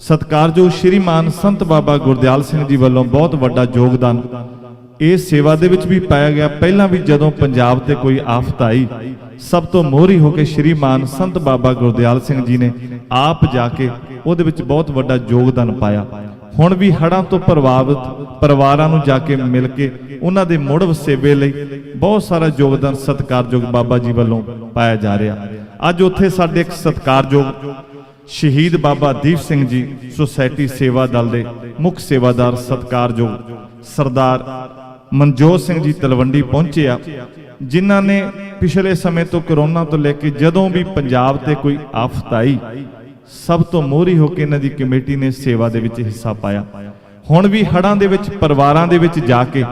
ਸਤਕਾਰਯੋਗ ਸ਼੍ਰੀਮਾਨ ਸੰਤ ਬਾਬਾ ਗੁਰਦਿਆਲ ਸਿੰਘ ਜੀ ਵੱਲੋਂ ਬਹੁਤ ਵੱਡਾ ਯੋਗਦਾਨ। ਇਸ ਸੇਵਾ ਦੇ ਵਿੱਚ ਵੀ ਪਾਇਆ ਗਿਆ। ਪਹਿਲਾਂ ਵੀ ਜਦੋਂ ਪੰਜਾਬ ਤੇ ਕੋਈ ਆਫਤ ਆਈ, ਸਭ ਤੋਂ ਮੋਹਰੀ ਹੋ ਕੇ ਸ਼੍ਰੀਮਾਨ ਸੰਤ ਬਾਬਾ ਗੁਰਦਿਆਲ ਸਿੰਘ ਜੀ ਨੇ ਆਪ ਜਾ ਕੇ ਉਹਦੇ ਵਿੱਚ ਬਹੁਤ ਵੱਡਾ ਯੋਗਦਾਨ ਪਾਇਆ। ਹੁਣ ਵੀ ਹੜ੍ਹਾਂ ਤੋਂ ਪ੍ਰਭਾਵਿਤ ਪਰਿਵਾਰਾਂ ਨੂੰ ਜਾ ਕੇ ਮਿਲ ਕੇ ਉਹਨਾਂ ਦੇ ਮੁੜ ਵਸੇਵੇ ਲਈ ਬਹੁਤ ਸਾਰਾ ਯੋਗਦਾਨ ਸਤਿਕਾਰਯੋਗ ਬਾਬਾ ਜੀ ਵੱਲੋਂ ਪਾਇਆ ਜਾ ਰਿਹਾ। ਅੱਜ ਉੱਥੇ ਸਾਡੇ ਇੱਕ ਸਤਿਕਾਰਯੋਗ ਸ਼ਹੀਦ ਬਾਬਾ ਦੀਪ ਸਿੰਘ ਜੀ ਸੁਸਾਇਟੀ ਸੇਵਾ ਦਲ ਦੇ ਮੁੱਖ ਸੇਵਾਦਾਰ ਸਤਿਕਾਰਯੋਗ ਸਰਦਾਰ ਮਨਜੋਤ ਸਿੰਘ ਜੀ ਤਲਵੰਡੀ ਪਹੁੰਚੇ ਆ, ਜਿਨ੍ਹਾਂ ਨੇ ਪਿਛਲੇ ਸਮੇਂ ਤੋਂ ਕਰੋਨਾ ਤੋਂ ਲੈ ਕੇ ਜਦੋਂ ਵੀ ਪੰਜਾਬ ਤੇ ਕੋਈ ਆਫਤ ਆਈ, ਸਭ ਤੋਂ ਮੋਹਰੀ ਹੋ ਕੇ ਇਹਨਾਂ ਦੀ ਕਮੇਟੀ ਨੇ ਸੇਵਾ ਦੇ ਵਿੱਚ ਹਿੱਸਾ ਪਾਇਆ। ਹੁਣ ਵੀ ਹੜ੍ਹਾਂ ਦੇ ਵਿੱਚ, ਪਰਿਵਾਰਾਂ ਦੇ ਵਿੱਚ ਜਾ ਕੇ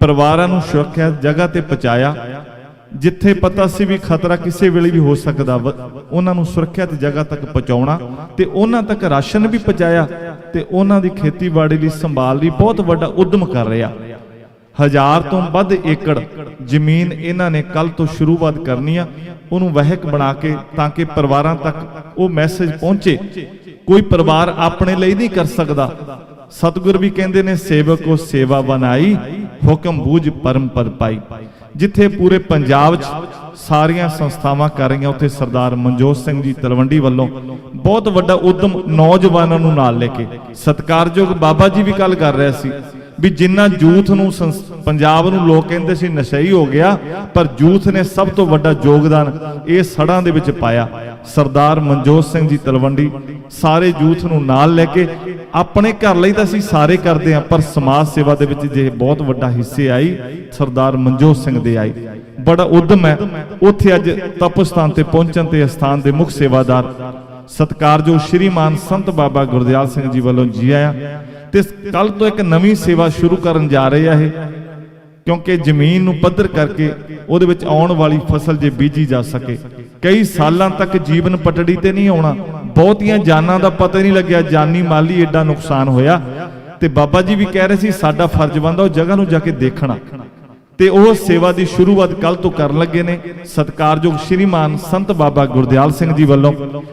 ਪਰਿਵਾਰਾਂ ਨੂੰ ਸੁਰੱਖਿਅਤ ਜਗ੍ਹਾ ਤੇ ਪਹੁੰਚਾਇਆ ਜਿੱਥੇ ਪਤਾ ਸੀ ਵੀ ਖਤਰਾ ਕਿਸੇ ਵੇਲੇ ਵੀ ਹੋ ਸਕਦਾ ਵਾ, ਉਹਨਾਂ ਨੂੰ ਸੁਰੱਖਿਅਤ ਜਗ੍ਹਾ ਤੱਕ ਪਹੁੰਚਾਉਣਾ ਤੇ ਉਹਨਾਂ ਤੱਕ ਰਾਸ਼ਨ ਵੀ ਪਹੁੰਚਾਇਆ ਤੇ ਉਹਨਾਂ ਦੀ ਖੇਤੀਬਾੜੀ ਲਈ ਸੰਭਾਲ ਲਈ ਬਹੁਤ ਵੱਡਾ ਉਦਮ ਕਰ ਰਿਹਾ। ਹਜ਼ਾਰ ਤੋਂ ਵੱਧ ਏਕੜ ਜ਼ਮੀਨ ਇਹਨਾਂ ਨੇ ਕੱਲ ਤੋਂ ਸ਼ੁਰੂਆਤ ਕਰਨੀ ਆ ਉਹਨੂੰ ਵਹਿਕ ਬਣਾ ਕੇ ਤਾਂ ਕਿ ਪਰਿਵਾਰਾਂ ਤੱਕ ਉਹ ਮੈਸੇਜ ਪਹੁੰਚੇ। ਕੋਈ ਪਰਿਵਾਰ ਆਪਣੇ ਲਈ ਨਹੀਂ ਕਰ ਸਕਦਾ। ਸਤਿਗੁਰ ਵੀ ਕਹਿੰਦੇ ਨੇ ਸੇਵਕ ਕੋ ਸੇਵਾ ਬਣਾਈ ਹੁਕਮ ਬੂਝ ਪਰਮ ਪਰ ਪਾਈ। ਜਿੱਥੇ ਪੂਰੇ ਪੰਜਾਬ 'ਚ ਸਾਰੀਆਂ ਸੰਸਥਾਵਾਂ ਕਰ ਰਹੀਆਂ, ਉੱਥੇ ਸਰਦਾਰ ਮਨਜੋਤ ਸਿੰਘ ਜੀ ਤਲਵੰਡੀ ਵੱਲੋਂ ਬਹੁਤ ਵੱਡਾ ਉਦਮ ਨੌਜਵਾਨਾਂ ਨੂੰ ਨਾਲ ਲੈ ਕੇ। ਸਤਿਕਾਰਯੋਗ ਬਾਬਾ ਜੀ ਵੀ ਕੱਲ ਕਰ ਰਿਹਾ ਸੀ। ਵੀ ਜਿੰਨਾ ਯੂਥ ਨੂੰ ਸੰਸ- ਪੰਜਾਬ ਨੂੰ ਲੋਕ ਕਹਿੰਦੇ ਸੀ ਨਸ਼ਈ ਹੋ ਗਿਆ, ਪਰ ਯੂਥ ਨੇ ਸਭ ਤੋਂ ਵੱਡਾ ਯੋਗਦਾਨ ਇਹ ਸੜਾਂ ਦੇ ਵਿੱਚ ਪਾਇਆ। ਸਰਦਾਰ ਮਨਜੋਤ ਸਿੰਘ ਜੀ ਤਲਵੰਡੀ ਸਾਰੇ ਯੂਥ ਨੂੰ ਨਾਲ ਲੈ ਕੇ ਆਪਣੇ ਘਰ ਲਈ ਤਾਂ ਅਸੀਂ ਸਾਰੇ ਕਰਦੇ ਹਾਂ, ਪਰ ਸਮਾਜ ਸੇਵਾ ਦੇ ਵਿੱਚ ਜੇ ਬਹੁਤ ਵੱਡਾ ਹਿੱਸੇ ਆਈ, ਸਰਦਾਰ ਮਨਜੋਤ ਸਿੰਘ ਦੇ ਆਈ। ਬੜਾ ਉਦਮ ਹੈ, ਉੱਥੇ ਅੱਜ ਤਪਸਥਾਨ ਤੇ ਪਹੁੰਚਣ ਤੇ ਸਥਾਨ ਦੇ ਮੁੱਖ ਸੇਵਾਦਾਰ ਸਤਕਾਰਯੋਗ ਸ਼੍ਰੀਮਾਨ ਸੰਤ ਬਾਬਾ ਗੁਰਦਿਆਲ ਸਿੰਘ ਜੀ ਵੱਲੋਂ ਜੀ ਆਇਆ। ਤੇ ਕੱਲ ਤੋਂ ਇੱਕ ਨਵੀਂ ਸੇਵਾ ਸ਼ੁਰੂ ਕਰਨ ਜਾ ਰਹੇ ਆ ਇਹ ਕਿਉਂਕਿ ਜ਼ਮੀਨ ਨੂੰ ਪੱਧਰ ਕਰਕੇ ਉਹਦੇ ਵਿੱਚ ਆਉਣ ਵਾਲੀ ਫਸਲ ਜੇ ਬੀਜੀ ਜਾ ਸਕੇ। ਕਈ ਸਾਲਾਂ ਤੱਕ ਜੀਵਨ ਪਟੜੀ ਤੇ ਨਹੀਂ ਆਉਣਾ। ਬਹੁਤੀਆਂ ਜਾਨਾਂ ਦਾ ਪਤਾ ਹੀ ਨਹੀਂ ਲੱਗਿਆ, ਜਾਨੀ ਮਾਲੀ ਐਡਾ ਨੁਕਸਾਨ ਹੋਇਆ। ਤੇ ਬਾਬਾ ਜੀ ਵੀ ਕਹਿ ਰਹੇ ਸੀ, ਸਾਡਾ ਫਰਜ਼ ਬਣਦਾ ਉਹ ਜਗ੍ਹਾ ਨੂੰ ਜਾ ਕੇ ਦੇਖਣਾ। ਤੇ ਉਹ ਸੇਵਾ ਦੀ ਸ਼ੁਰੂਆਤ ਕੱਲ ਤੋਂ ਕਰਨ ਲੱਗੇ ਨੇ। ਸਤਕਾਰਯੋਗ ਸ਼੍ਰੀਮਾਨ ਸੰਤ ਬਾਬਾ ਗੁਰਦਿਆਲ ਸਿੰਘ ਜੀ ਵੱਲੋਂ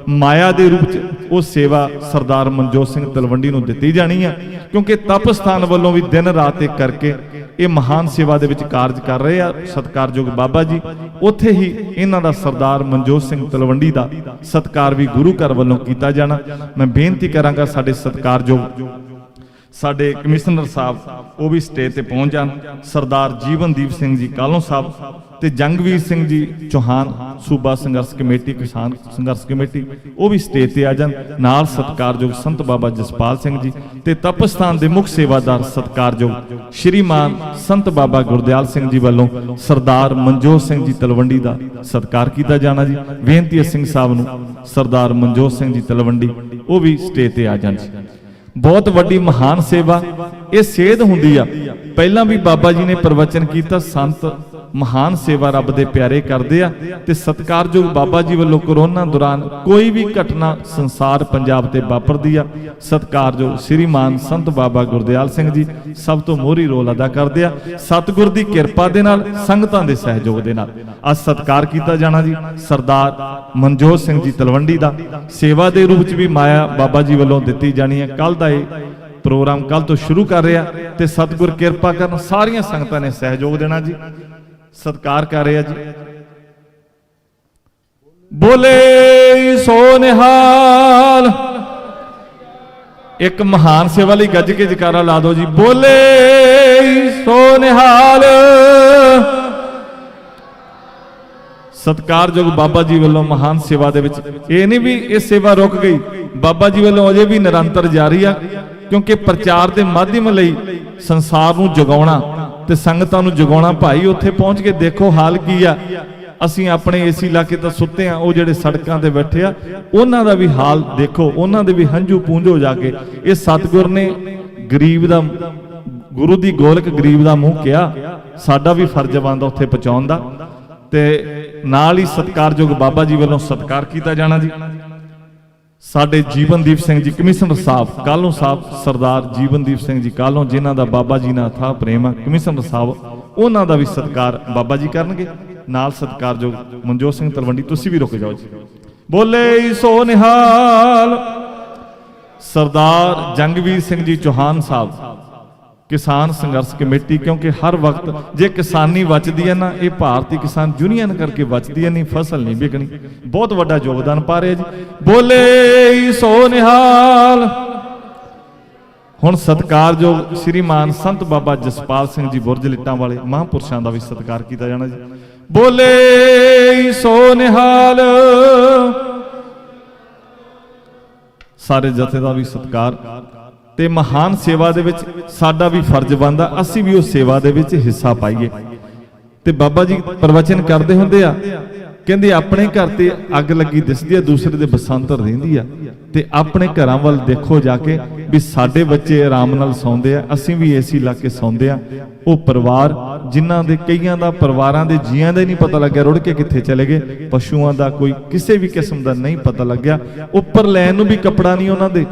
ਮਾਇਆ ਦੇ ਰੂਪ 'ਚ ਉਹ ਸੇਵਾ ਸਰਦਾਰ ਮਨਜੋਤ ਸਿੰਘ ਤਲਵੰਡੀ ਨੂੰ ਦਿੱਤੀ ਜਾਣੀ ਆ, ਕਿਉਂਕਿ ਤਪ ਸਥਾਨ ਵੱਲੋਂ ਵੀ ਦਿਨ ਰਾਤ ਇੱਕ ਕਰਕੇ ਇਹ ਮਹਾਨ ਸੇਵਾ ਦੇ ਵਿੱਚ ਕਾਰਜ ਕਰ ਰਹੇ ਆ। ਸਤਕਾਰਯੋਗ ਬਾਬਾ ਜੀ, ਉੱਥੇ ਹੀ ਇਹਨਾਂ ਦਾ ਸਰਦਾਰ ਮਨਜੋਤ ਸਿੰਘ ਤਲਵੰਡੀ ਦਾ ਸਤਕਾਰ ਵੀ ਗੁਰੂ ਘਰ ਵੱਲੋਂ ਕੀਤਾ ਜਾਣਾ। ਮੈਂ ਬੇਨਤੀ ਕਰਾਂਗਾ ਸਾਡੇ ਸਤਕਾਰਯੋਗ ਸਾਡੇ ਕਮਿਸ਼ਨਰ ਸਾਹਿਬ, ਉਹ ਵੀ ਸਟੇਜ ਤੇ ਪਹੁੰਚ ਜਾਣ। ਸਰਦਾਰ ਜੀਵਨਦੀਪ ਸਿੰਘ ਜੀ ਕਾਲੋਂ ਸਾਹਿਬ ਤੇ ਜੰਗਵੀਰ ਸਿੰਘ ਜੀ ਚੌਹਾਨ, ਸੂਬਾ ਸੰਘਰਸ਼ ਕਮੇਟੀ, ਕਿਸਾਨ ਸੰਘਰਸ਼ ਕਮੇਟੀ, ਉਹ ਵੀ ਸਟੇਜ ਤੇ ਆ ਜਾਣ। ਨਾਲ ਸਤਕਾਰਯੋਗ ਸੰਤ ਬਾਬਾ ਜਸਪਾਲ ਸਿੰਘ ਜੀ ਤੇ ਤਪਸਥਾਨ ਦੇ ਮੁੱਖ ਸੇਵਾਦਾਰ ਸਤਕਾਰਯੋਗ ਸ਼੍ਰੀਮਾਨ ਸੰਤ ਬਾਬਾ ਗੁਰਦਿਆਲ ਸਿੰਘ ਜੀ ਵੱਲੋਂ ਸਰਦਾਰ ਮਨਜੋਤ ਸਿੰਘ ਜੀ ਤਲਵੰਡੀ ਦਾ ਸਤਕਾਰ ਕੀਤਾ ਜਾਣਾ ਜੀ। ਬੇਨਤੀ ਸਿੰਘ ਸਾਹਿਬ ਨੂੰ, ਸਰਦਾਰ ਮਨਜੋਤ ਸਿੰਘ ਜੀ ਤਲਵੰਡੀ, ਉਹ ਵੀ ਸਟੇਜ ਤੇ ਆ ਜਾਣ ਜੀ। ਬਹੁਤ ਵੱਡੀ ਮਹਾਨ ਸੇਵਾ, ਇਹ ਸੇਧ ਹੁੰਦੀ ਆ। ਪਹਿਲਾਂ ਵੀ ਬਾਬਾ ਜੀ ਨੇ ਪ੍ਰਵਚਨ ਕੀਤਾ, ਸੰਤ ਮਹਾਨ ਸੇਵਾ ਰੱਬ ਦੇ ਪਿਆਰੇ ਕਰਦੇ ਆ ਤੇ ਸਤਿਕਾਰਯੋਗ ਬਾਬਾ ਜੀ ਵੱਲੋਂ ਕਰੋਨਾ ਦੌਰਾਨ ਕੋਈ ਵੀ ਘਟਨਾ ਸੰਸਾਰ ਪੰਜਾਬ ਤੇ ਵਾਪਰਦੀ ਆ। ਸਤਿਕਾਰਯੋਗ ਸ੍ਰੀਮਾਨ ਸੰਤ ਬਾਬਾ ਗੁਰਦਿਆਲ ਸਿੰਘ ਜੀ ਸਭ ਤੋਂ ਮੋਹਰੀ ਰੋਲ ਅਦਾ ਕਰਦੇ ਆ। ਸਤਿਗੁਰ ਦੀ ਕਿਰਪਾ ਦੇ ਨਾਲ, ਸੰਗਤਾਂ ਦੇ ਸਹਿਯੋਗ ਦੇ ਨਾਲ। ਅੱਜ ਸਤਿਕਾਰ ਕੀਤਾ ਜਾਣਾ ਜੀ ਸਰਦਾਰ ਮਨਜੋਤ ਸਿੰਘ ਜੀ ਤਲਵੰਡੀ ਦਾ। ਸੇਵਾ ਦੇ ਰੂਪ ਚ ਵੀ ਮਾਇਆ ਬਾਬਾ ਜੀ ਵੱਲੋਂ ਦਿੱਤੀ ਜਾਣੀ ਹੈ ਕੱਲ ਦਾ ਇਹ ਪ੍ਰੋਗਰਾਮ ਕੱਲ ਤੋਂ ਸ਼ੁਰੂ ਕਰ ਰਿਹਾ ਤੇ ਸਤਿਗੁਰ ਕਿਰਪਾ ਕਰਨ ਸਾਰੀਆਂ ਸੰਗਤਾਂ ਨੇ ਸਹਿਯੋਗ ਦੇਣਾ ਜੀ। ਸਤਿਕਾਰ ਕਰ ਰਿਹਾ ਜੀ। ਬੋਲੇ ਸੋ ਨਿਹਾਲ ਇੱਕ ਮਹਾਨ ਸੇਵਾ ਲਈ ਗੱਜ ਕੇ ਜਕਾਰਾ ਲਾ ਦਿਓ ਜੀ। ਬੋਲੇ ਸੋ ਨਿਹਾਲ ਸਤਕਾਰਯੋਗ ਬਾਬਾ ਜੀ ਵੱਲੋਂ ਮਹਾਨ ਸੇਵਾ ਦੇ ਵਿੱਚ। ਇਹ ਨਹੀਂ ਵੀ ਇਹ ਸੇਵਾ ਰੁਕ ਗਈ। ਬਾਬਾ ਜੀ ਵੱਲੋਂ ਅਜੇ ਵੀ ਨਿਰੰਤਰ ਜਾਰੀ ਆ, ਕਿਉਂਕਿ ਪ੍ਰਚਾਰ ਦੇ ਮਾਧਿਅਮ ਲਈ ਸੰਸਾਰ ਨੂੰ ਜਗਾਉਣਾ ਤੇ ਸੰਗਤਾਂ ਨੂੰ ਜਗਾਉਣਾ ਭਾਈ, ਉੱਥੇ ਪਹੁੰਚ ਕੇ ਦੇਖੋ ਹਾਲ ਕੀ ਆ। ਅਸੀਂ ਆਪਣੇ ਏਸੀ ਲਾ ਕੇ ਤਾਂ ਸੁੱਤੇ ਆ, ਉਹ ਜਿਹੜੇ ਸੜਕਾਂ ਤੇ ਬੈਠੇ ਆ, ਉਹਨਾਂ ਦਾ ਵੀ ਹਾਲ ਦੇਖੋ, ਉਹਨਾਂ ਦੇ ਵੀ ਹੰਝੂ ਪੂੰਝੋ ਜਾ ਕੇ। ਇਹ ਸਤਿਗੁਰ ਨੇ ਗਰੀਬ ਦਾ, ਗੁਰੂ ਦੀ ਗੋਲਕ ਗਰੀਬ ਦਾ ਮੂੰਹ ਕਿਹਾ, ਸਾਡਾ ਵੀ ਫਰਜ਼ ਬਣਦਾ ਉੱਥੇ ਪਹੁੰਚਾਉਣ ਦਾ। ਤੇ ਨਾਲ ਹੀ ਸਤਿਕਾਰਯੋਗ ਬਾਬਾ ਜੀ ਵੱਲੋਂ ਸਤਿਕਾਰ ਕੀਤਾ ਜਾਣਾ ਜੀ। ਸਾਡੇ ਜੀਵਨਦੀਪ ਸਿੰਘ ਜੀ ਕਮਿਸ਼ਨਰ ਸਾਹਿਬ ਕਾਲੋਂ ਸਾਹਿਬ, ਸਰਦਾਰ ਜੀਵਨਦੀਪ ਸਿੰਘ ਜੀ ਕਾਲੋਂ ਜਿਨ੍ਹਾਂ ਦਾ ਬਾਬਾ ਜੀ ਨਾਲ ਥਾ ਪ੍ਰੇਮ ਆ ਕਮਿਸ਼ਨਰ ਸਾਹਿਬ, ਉਹਨਾਂ ਦਾ ਵੀ ਸਤਿਕਾਰ ਬਾਬਾ ਜੀ ਕਰਨਗੇ, ਨਾਲ ਸਤਿਕਾਰਯੋਗ ਮਨਜੋਤ ਸਿੰਘ ਤਲਵੰਡੀ, ਤੁਸੀਂ ਵੀ ਰੁਕ ਜਾਓ ਜੀ। ਬੋਲੇ ਸੋ ਨਿਹਾਲ, ਸਰਦਾਰ ਜੰਗਵੀਰ ਸਿੰਘ ਜੀ ਚੌਹਾਨ ਸਾਹਿਬ ਕਿਸਾਨ ਸੰਘਰਸ਼ ਕਮੇਟੀ, ਕਿਉਂਕਿ ਹਰ ਵਕਤ ਜੇ ਕਿਸਾਨੀ ਬਚਦੀ ਹੈ ਨਾ, ਇਹ ਭਾਰਤੀ ਕਿਸਾਨ ਯੂਨੀਅਨ ਕਰਕੇ ਬਚਦੀ ਹੈ, ਨਹੀਂ, ਫਸਲ ਨਹੀਂ ਵਿਕਣੀ। ਬਹੁਤ ਵੱਡਾ ਯੋਗਦਾਨ ਪਾ ਰਿਹਾ ਜੀ। ਬੋਲੇ ਸੋ ਨਿਹਾਲ। ਹੁਣ ਸਤਿਕਾਰਯੋਗ ਸ੍ਰੀਮਾਨ ਸੰਤ ਬਾਬਾ ਜਸਪਾਲ ਸਿੰਘ ਜੀ ਬੁਰਜ ਲਿੱਟਾਂ ਵਾਲੇ ਮਹਾਂਪੁਰਸ਼ਾਂ ਦਾ ਵੀ ਸਤਿਕਾਰ ਕੀਤਾ ਜਾਣਾ ਜੀ। ਬੋਲੇ ਸੋ ਨਿਹਾਲ। ਸਾਰੇ ਜਥੇ ਦਾ ਵੀ ਸਤਿਕਾਰ। ਤੇ ਮਹਾਨ ਸੇਵਾ ਦੇ ਵਿੱਚ ਸਾਡਾ ਵੀ ਫਰਜ਼ ਬਣਦਾ, ਅਸੀਂ ਵੀ ਉਸ ਸੇਵਾ ਦੇ ਵਿੱਚ ਹਿੱਸਾ ਪਾਈਏ। ਤੇ ਬਾਬਾ ਜੀ ਪ੍ਰਵਚਨ ਕਰਦੇ ਹੁੰਦੇ ਆ, ਕਹਿੰਦੇ ਆਪਣੇ ਘਰ ਤੇ ਅੱਗ ਲੱਗੀ ਦਿਸਦੀ ਆ, ਦੂਸਰੇ ਦੇ ਬਸੰਤਰ ਰਹਿੰਦੀ ਆ। ਤੇ ਆਪਣੇ ਘਰਾਂ ਵੱਲ ਦੇਖੋ ਜਾ ਕੇ ਵੀ ਸਾਡੇ ਬੱਚੇ ਆਰਾਮ ਨਾਲ ਸੌਂਦੇ ਆ, ਅਸੀਂ ਵੀ ਏਸੀ ਲਾ ਕੇ ਸੌਂਦੇ ਆ। ਉਹ ਪਰਿਵਾਰ, ਜਿਨ੍ਹਾਂ ਦੇ ਕਈਆਂ ਦਾ ਪਰਿਵਾਰਾਂ ਦੇ ਜੀਆਂ ਦਾ ਹੀ ਨਹੀਂ ਪਤਾ ਲੱਗਿਆ, ਰੁੜ ਕੇ ਕਿੱਥੇ ਚਲੇ ਗਏ। ਪਸ਼ੂਆਂ ਦਾ ਕੋਈ ਕਿਸੇ ਵੀ ਕਿਸਮ ਦਾ ਨਹੀਂ ਪਤਾ ਲੱਗਿਆ। ਉੱਪਰ ਲੈਣ ਨੂੰ ਵੀ ਕੱਪੜਾ ਨਹੀਂ ਉਹਨਾਂ ਦੇ।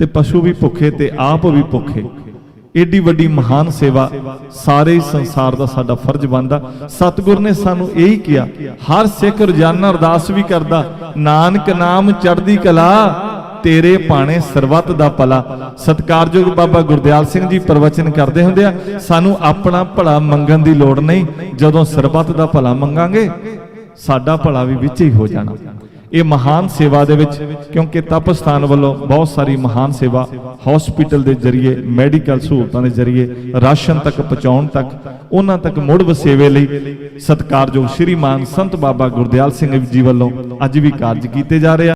ਤੇ ਪਸ਼ੂ ਵੀ ਭੁੱਖੇ ਤੇ ਆਪ ਵੀ ਭੁੱਖੇ। ਏਡੀ ਵੱਡੀ ਮਹਾਨ ਸੇਵਾ ਸਾਰੇ ਹੀ ਸੰਸਾਰ ਦਾ ਸਾਡਾ ਫਰਜ਼ ਬਣਦਾ। ਸਤਿਗੁਰ ਨੇ ਸਾਨੂੰ ਇਹੀ ਕਿਹਾ, ਹਰ ਸਿੱਖ ਰੋਜ਼ਾਨਾ ਅਰਦਾਸ ਵੀ ਕਰਦਾ, ਨਾਨਕ ਨਾਮ ਚੜ੍ਹਦੀ ਕਲਾ, ਤੇਰੇ ਪਾਣੇ ਸਰਬੱਤ ਦਾ ਭਲਾ। ਸਤਿਕਾਰਯੋਗ ਬਾਬਾ ਗੁਰਦਿਆਲ ਸਿੰਘ ਜੀ ਪ੍ਰਵਚਨ ਕਰਦੇ ਹੁੰਦੇ ਆ, ਸਾਨੂੰ ਆਪਣਾ ਭਲਾ ਮੰਗਣ ਦੀ ਲੋੜ ਨਹੀਂ, ਜਦੋਂ ਸਰਬੱਤ ਦਾ ਭਲਾ ਮੰਗਾਂਗੇ, ਸਾਡਾ ਭਲਾ ਵੀ ਵਿੱਚ ਹੀ ਹੋ ਜਾਣਾ। ਇਹ ਮਹਾਨ ਸੇਵਾ ਦੇ ਵਿੱਚ, ਕਿਉਂਕਿ ਤਪਸਥਾਨ ਵੱਲੋਂ ਬਹੁਤ ਸਾਰੀ ਮਹਾਨ ਸੇਵਾ ਹਸਪੀਟਲ ਦੇ ਜ਼ਰੀਏ ਮੈਡੀਕਲ ਸਹੂਲਤਾਂ ਦੇ ਜ਼ਰੀਏ, ਰਾਸ਼ਨ ਤੱਕ ਪਹੁੰਚਾਉਣ ਤੱਕ, ਉਹਨਾਂ ਤੱਕ ਮੁੜ ਵਸੇਵੇ ਲਈ ਸਤਿਕਾਰਯੋਗ ਸ਼੍ਰੀਮਾਨ ਸੰਤ ਬਾਬਾ ਗੁਰਦਿਆਲ ਸਿੰਘ ਜੀ ਵੱਲੋਂ ਅੱਜ ਵੀ ਕਾਰਜ ਕੀਤੇ ਜਾ ਰਹੇ ਆ।